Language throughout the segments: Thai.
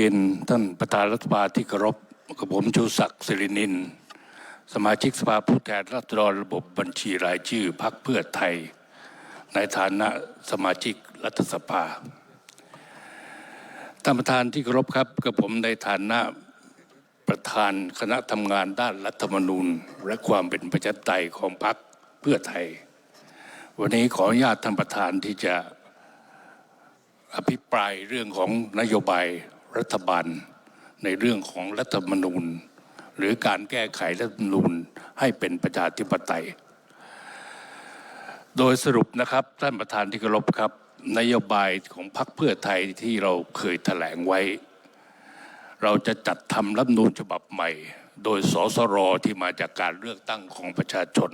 เรียนท่านประธานรัฐสภาที่เคารพกับผมชูศักดิ์สิรินิน สมาชิกสภาผู้แทนราษฎรระบบบัญชีรายชื่อพรรคเพื่อไทย ในฐานะสมาชิกรัฐสภาท่านประธานที่เคารพครับกับผมในฐานะประธานคณะทำงานด้านรัฐธรรมนูญ และความเป็นประชาธิปไตยของพรรคเพื่อไทย วันนี้ขออนุญาตท่านประธานที่จะอภิปรายเรื่องของนโยบาย รัฐบาลในเรื่องของรัฐธรรมนูญ หรือการแก้ไขรัฐธรรมนูญให้เป็นประชาธิปไตย โดยสรุปนะครับท่านประธานที่เคารพครับ นโยบายของพรรคเพื่อไทยที่เราเคยแถลงไว้ เราจะจัดทำรัฐมนูญฉบับใหม่ โดยสสรที่มาจากการเลือกตั้งของประชาชน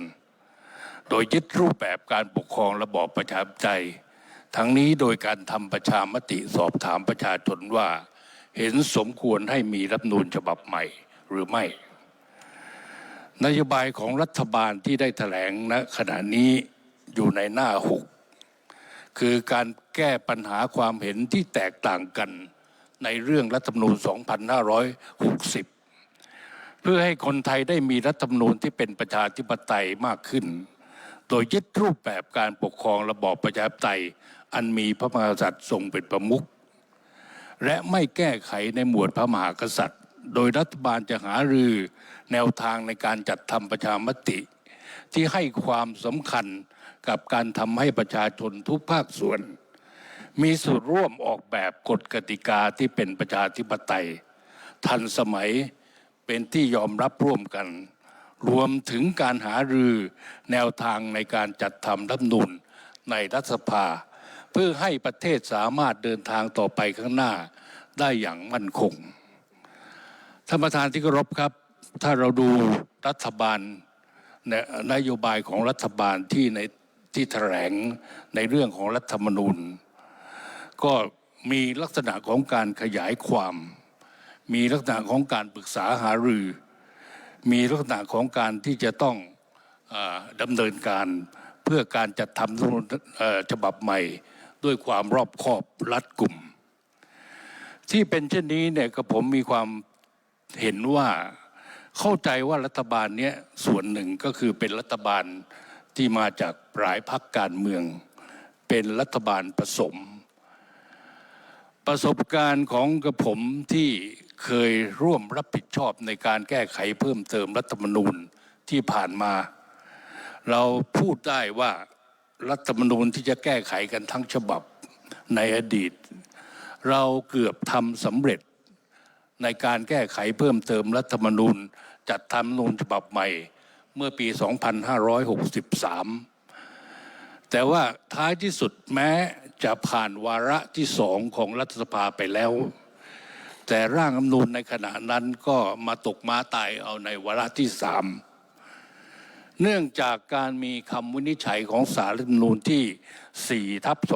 โดยยึดรูปแบบการปกครองระบอบประชาธิปไตยทั้งนี้โดยการทำประชามติสอบถามประชาชนว่า เห็นสมควรให้มีรัฐนูญฉบับใหม่หรือไม่ นโยบายของรัฐบาลที่ได้แถลงณขณะนี้อยู่ในหน้าหกคือการแก้ปัญหาความเห็นที่แตกต่างกันในเรื่องรัฐธรรมนูญ 2560 เพื่อให้คนไทยได้มีรัฐธรรมนูญที่เป็นประชาธิปไตยมากขึ้น โดยยึดรูปแบบการปกครองระบอบประชาธิปไตย อันมีพระมหากษัตริย์ทรงเป็นประมุข และไม่แก้ไขในหมวดพระมหากษัตริย์ โดยรัฐบาลจะหารือแนวทางในการจัดทำประชามติ ที่ให้ความสำคัญกับการทำให้ประชาชนทุกภาคส่วน มีส่วนร่วมออกแบบกฎกติกาที่เป็นประชาธิปไตย ทันสมัยเป็นที่ยอมรับร่วมกัน รวมถึงการหารือแนวทางในการจัดทำรัฐนูญในรัฐสภา เพื่อให้ประเทศสามารถเดินทางต่อไปข้างหน้าได้อย่างมั่นคงท่านประธานที่เคารพครับ ถ้าเราดูรัฐบาลนโยบายของรัฐบาลที่ในที่แถลงในเรื่องของรัฐธรรมนูญ ก็มีลักษณะของการขยายความ มีลักษณะของการปรึกษาหารือ มีลักษณะของการที่จะต้องอดำเนินการเพื่อการจัดทำรัฐธรรมนูญฉบับใหม่ ด้วยความรอบคอบรัดกลุ่ม ที่เป็นเช่นนี้เนี่ยก็ผมมีความเห็นว่าเข้าใจว่ารัฐบาลเนี้ยส่วนหนึ่งก็คือเป็นรัฐบาลที่มาจากหลายพักการเมือง เป็นรัฐบาลผสม ประสบการณ์ของกระผมที่เคยร่วมรับผิดชอบในการแก้ไขเพิ่มเติมรัฐธรรมนูญที่ผ่านมา เราพูดได้ว่า รัฐธรรมนูญที่จะแก้ไขกันทั้งฉบับในอดีต เราเกือบทำสำเร็จในการแก้ไขเพิ่มเติมรัฐธรรมนูญจัดทำรัฐธรรมนูญฉบับใหม่ เมื่อปี 2563 แต่ว่าท้ายที่สุดแม้จะผ่านวาระที่สองของรัฐสภาไปแล้ว แต่ร่างรัฐธรรมนูญในขณะนั้นก็มาตกม้าตายเอาในวาระที่สาม เนื่องจากการมีคำวินิจฉัยของสารรัฐธรรมนูญที่ 4 ทับ 2564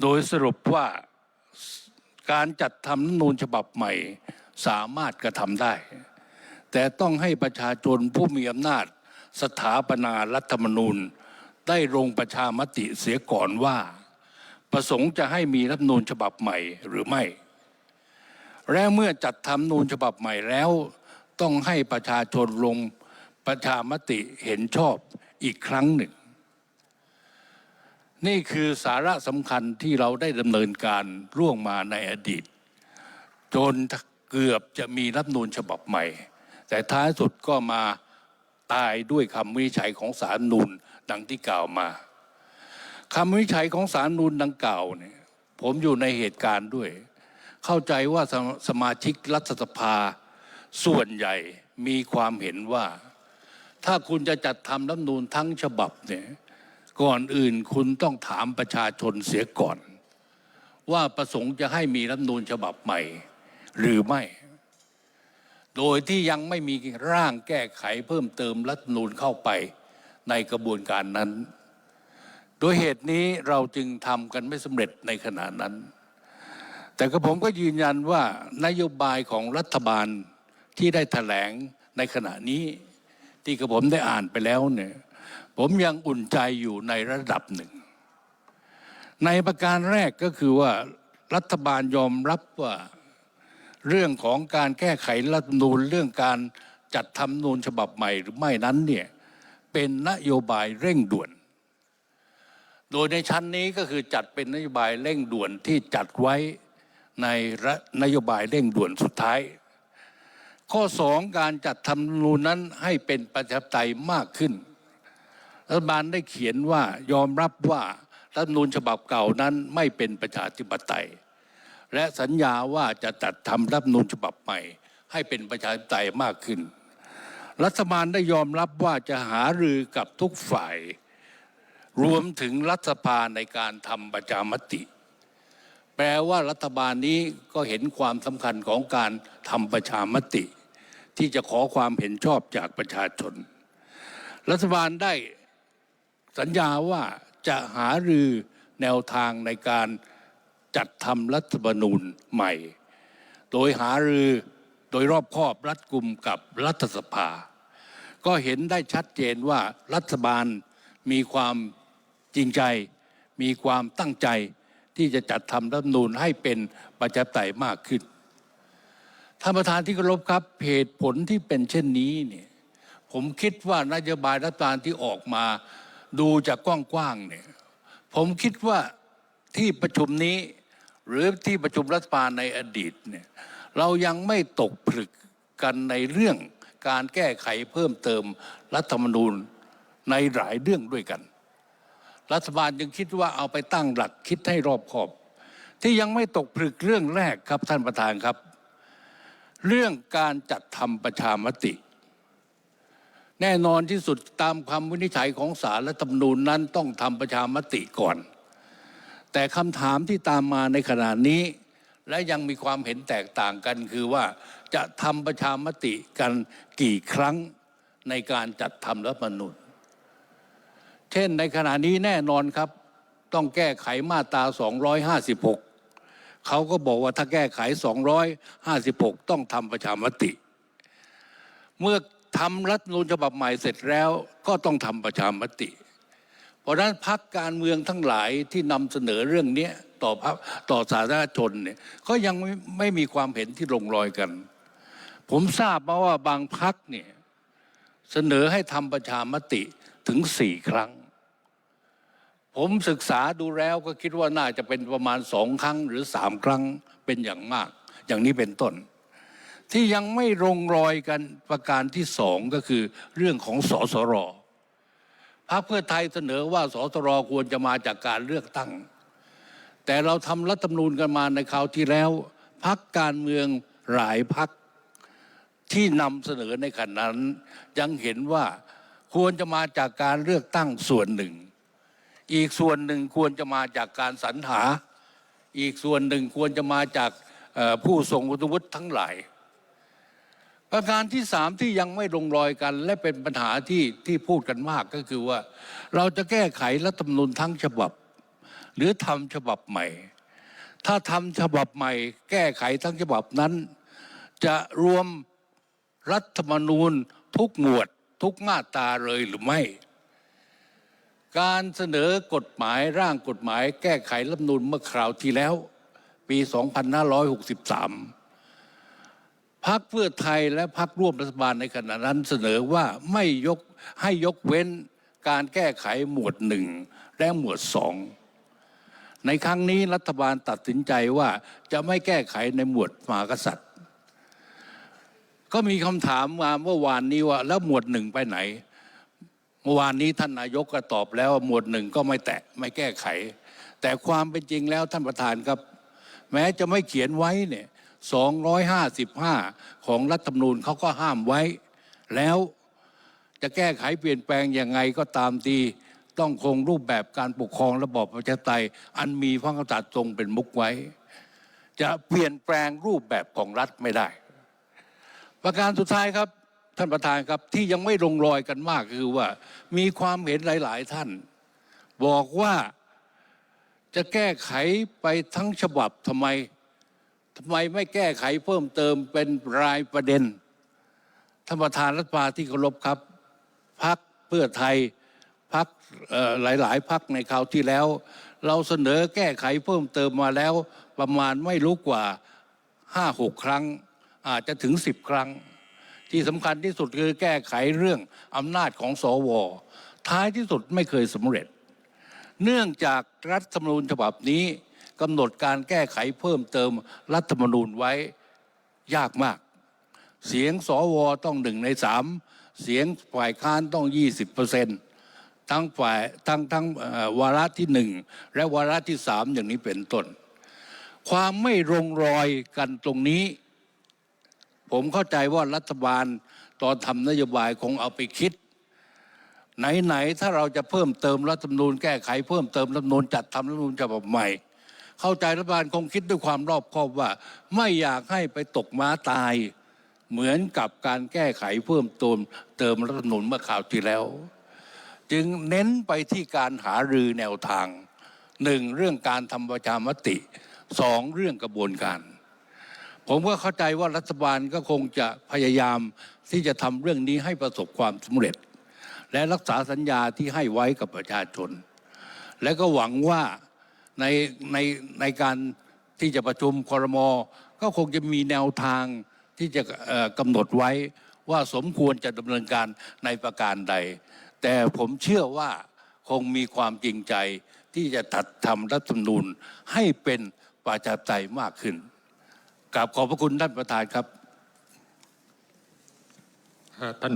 โดยสรุปว่าการจัดทำรัฐธรรมนูญฉบับใหม่สามารถกระทำได้ แต่ต้องให้ประชาชนผู้มีอำนาจสถาปนารัฐธรรมนูญ ได้ลงประชามติเสียก่อนว่า ประสงค์จะให้มีรัฐธรรมนูญฉบับใหม่หรือไม่ และเมื่อจัดทำรัฐมนูญฉบับใหม่แล้ว ต้องให้ประชาชนลงประชามติเห็นชอบอีกครั้งหนึ่ง นี่คือสาระสำคัญที่เราได้ดำเนินการร่วงมาในอดีต จนเกือบจะมีรัฐนูญฉบับใหม่ แต่ท้ายสุดก็มาตายด้วยคำวินิจฉัยของสารนูญดังที่กล่าวมาคำวินิจฉัยของสารนูญดังกล่าวเนี่ยผมอยู่ในเหตุการณ์ด้วย เข้าใจว่าสมาสมาชิกรัฐสภา ส่วนใหญ่มีความเห็นว่า ถ้าคุณจะจัดทำรัฐมนูญทั้งฉบับเนี่ยก่อนอื่นคุณต้องถามประชาชนเสียก่อน ว่าประสงค์จะให้มีรัฐมนูญฉบับใหม่ หรือไม่ โดยที่ยังไม่มีร่างแก้ไขเพิ่มเติมรัฐมนูญเข้าไปในกระบวนการนั้น โดยเหตุนี้เราจึงทำกันไม่สำเร็จในขณะนั้น แต่กระผมก็ยืนยันว่านโยบายของรัฐบาล ที่ได้แถลงในขณะนี้ ที่กระผมได้อ่านไปแล้วเนี่ยผมยังอุ่นใจอยู่ในระดับหนึ่ง ในประการแรกก็คือว่ารัฐบาลยอมรับว่าเรื่องของการแก้ไขรัฐมนูญเรื่องการจัดทำนูญฉบับใหม่หรือไม่นั้นเนี่ยเป็นนโยบายเร่งด่วน โดยในชั้นนี้ก็คือจัดเป็นนโยบายเร่งด่วนที่จัดไว้ในระนโยบายเร่งด่วนสุดท้าย ข้อสองการจัดทำรัฐนูญนั้นให้เป็นประชาธิปไตยมากขึ้น รัฐบาลได้เขียนว่ายอมรับว่ารัฐธรรมนูญฉบับเก่านั้นไม่เป็นประชาธิปไตย และสัญญาว่าจะจัดทำรัฐธรรมนูญฉบับใหม่ ให้เป็นประชาธิปไตยมากขึ้น รัฐบาลได้ยอมรับว่าจะหารือกับทุกฝ่าย รวมถึงรัฐสภาในการทำประชามติแปลว่ารัฐบาลนี้ก็เห็นความสำคัญของการทำประชามติ ที่จะขอความเห็นชอบจากประชาชน รัฐบาลได้สัญญาว่าจะหารือแนวทางในการจัดทำรัฐธรรมนูญใหม่ โดยหารือโดยรอบคอบรัดกุมกับรัฐสภา ก็เห็นได้ชัดเจนว่ารัฐบาลมีความจริงใจ มีความตั้งใจที่จะจัดทำรัฐธรรมนูญให้เป็นประชาธิปไตยมากขึ้น ท่านประธานที่เคารพครับเหตุผลที่เป็นเช่นนี้เนี่ยผมคิดว่านโยบายรัฐบาลที่ออกมาดูจากกว้างๆเนี่ยผมคิดว่าที่ประชุมนี้ หรือที่ประชุมรัฐบาลในอดีตเนี่ยเรายังไม่ตกผลึกกันในเรื่องการแก้ไขเพิ่มเติมรัฐธรรมนูญในหลายเรื่องด้วยกัน รัฐบาลยังคิดว่าเอาไปตั้งหลักคิดให้รอบคอบ ที่ยังไม่ตกผลึกเรื่องแรกครับท่านประธานครับ เรื่องการจัดทำประชามติ แน่นอนที่สุดตามคำวินิจฉัยของสารรัฐธรรมนูญนั้นต้องทำประชามติก่อน แต่คำถามที่ตามมาในขณะนี้ และยังมีความเห็นแตกต่างกันคือว่าจะทำประชามติกันกี่ครั้งในการจัดทำรัฐธรรมนูญเช่นในขณะนี้แน่นอนครับ ต้องแก้ไขมาตรา 256 เขาก็บอกว่าถ้าแก้ไข 256 ต้องทำประชามติ เมื่อทำรัฐมนูญฉบับใหม่เสร็จแล้วก็ต้องทำประชามติ เพราะนั้นพักการเมืองทั้งหลายที่นำเสนอเรื่องนี้ต่อพระต่อสาธารณชนเนี่ยก็ยังไม่ไม่มีความเห็นที่ลงรอยกัน ผมทราบมาว่าบางพักเนี่ยเสนอให้ทำประชามติถึงสี่ครั้ง ผมศึกษาดูแล้วก็คิดว่าน่าจะเป็นประมาณสองครั้งหรือสามครั้งเป็นอย่างมาก อย่างนี้เป็นต้น ที่ยังไม่ลงรอยกันประการที่สองก็คือเรื่องของสสรพรรคเพื่อไทยเสนอว่าสสรควรจะมาจากการเลือกตั้ง แต่เราทำรัฐธรรมนูญกันมาในคราวที่แล้วพักการเมืองหลายพักที่นำเสนอในขณะนั้นยังเห็นว่าควรจะมาจากการเลือกตั้งส่วนหนึ่ง อีกส่วนหนึ่งควรจะมาจากการสรรหา อีกส่วนหนึ่งควรจะมาจากผู้ทรงวุฒิทั้งหลาย ประการที่สามที่ยังไม่ลงรอยกัน และเป็นปัญหาที่ที่พูดกันมากก็คือว่า เราจะแก้ไขรัฐธรรมนูญทั้งฉบับ หรือทำฉบับใหม่ ถ้าทำฉบับใหม่ แก้ไขทั้งฉบับนั้น จะรวมรัฐธรรมนูญทุกหมวดทุกมาตราเลยหรือไม่ การเสนอกฎหมายร่างกฎหมายแก้ไขรัฐนูญเมื่อคราวที่แล้ว ปี 2563 พักเพื่อไทยและพักร่วมรัฐบาลในขณะนั้นเสนอว่าไม่ยกให้ยกเว้นการแก้ไขหมวดหนึ่งและหมวดสองในครั้งนี้รัฐบาลตัดสินใจว่าจะไม่แก้ไขในหมวดมหากษัตริย์ ก็มีคำถามมาเมื่อวานนี้ว่าแล้วหมวดหนึ่งไปไหน เมื่อวานนี้ท่านนายกก็ตอบแล้วหมวดหนึ่งก็ไม่แตะไม่แก้ไข แต่ความเป็นจริงแล้วท่านประธานครับ แม้จะไม่เขียนไว้เนี่ย255 ของรัฐธรรมนูญเขาก็ห้ามไว้ แล้วจะแก้ไขเปลี่ยนแปลงยังไงก็ตามทีต้องคงรูปแบบการปกครองระบอบประชาธิปไตย อันมีพระกษัตริย์ทรงเป็นมุกไว้ จะเปลี่ยนแปลงรูปแบบของรัฐไม่ได้ ประการสุดท้ายครับ ท่านประธานครับที่ยังไม่ลงรอยกันมากคือว่า มีความเห็นหลาย ๆ ท่าน บอกว่าจะแก้ไขไปทั้งฉบับทำไมทำไมไม่แก้ไขเพิ่มเติมเป็นรายประเด็นท่านประธานรัฐสภาที่เคารพครับพักเพื่อไทยพักหลาย ๆ พักในคราวที่แล้ว เราเสนอแก้ไขเพิ่มเติมมาแล้วประมาณไม่รู้กว่าห้าหกครั้ง อาจจะถึงสิบครั้ง ที่สำคัญที่สุดคือแก้ไขเรื่องอำนาจของสว ท้ายที่สุดไม่เคยสำเร็จ เนื่องจากรัฐธรรมนูญฉบับนี้กำหนดการแก้ไขเพิ่มเติมรัฐธรรมนูญไว้ยากมาก เสียงสวต้องหนึ่งในสามเสียงฝ่ายค้านต้องยี่สิบเปอร์เซ็นต์ทั้งฝ่ายทั้งทั้งวาระที่หนึ่งและวาระที่สามอย่างนี้เป็นต้น ความไม่ลงรอยกันตรงนี้ ผมเข้าใจว่ารัฐบาลตอนทำนโยบายคงเอาไปคิด ไหนๆถ้าเราจะเพิ่มเติมรัฐธรรมนูญแก้ไขเพิ่มเติมรัฐธรรมนูญจัดทำรัฐธรรมนูญฉบับใหม่ เข้าใจรัฐบาลคงคิดด้วยความรอบคอบว่า ไม่อยากให้ไปตกม้าตาย เหมือนกับการแก้ไขเพิ่มเติมเติมรัฐธรรมนูญเมื่อคราวที่แล้ว จึงเน้นไปที่การหารือแนวทางหนึ่งเรื่องการทำประชามติสองเรื่องกระบวนการ ผมก็เข้าใจว่ารัฐบาลก็คงจะพยายามที่จะทำเรื่องนี้ให้ประสบความสำเร็จ และรักษาสัญญาที่ให้ไว้กับประชาชน และก็หวังว่าในในในการที่จะประชุมคอรมอก็คงจะมีแนวทางที่จะกำหนดไว้ว่าสมควรจะดำเนินการในประการใด แต่ผมเชื่อว่าคงมีความจริงใจที่จะตัดทำรัฐธรรมนูญให้เป็นประชาธิปไตยมากขึ้น กราบขอบพระคุณท่านประธานครับท่าน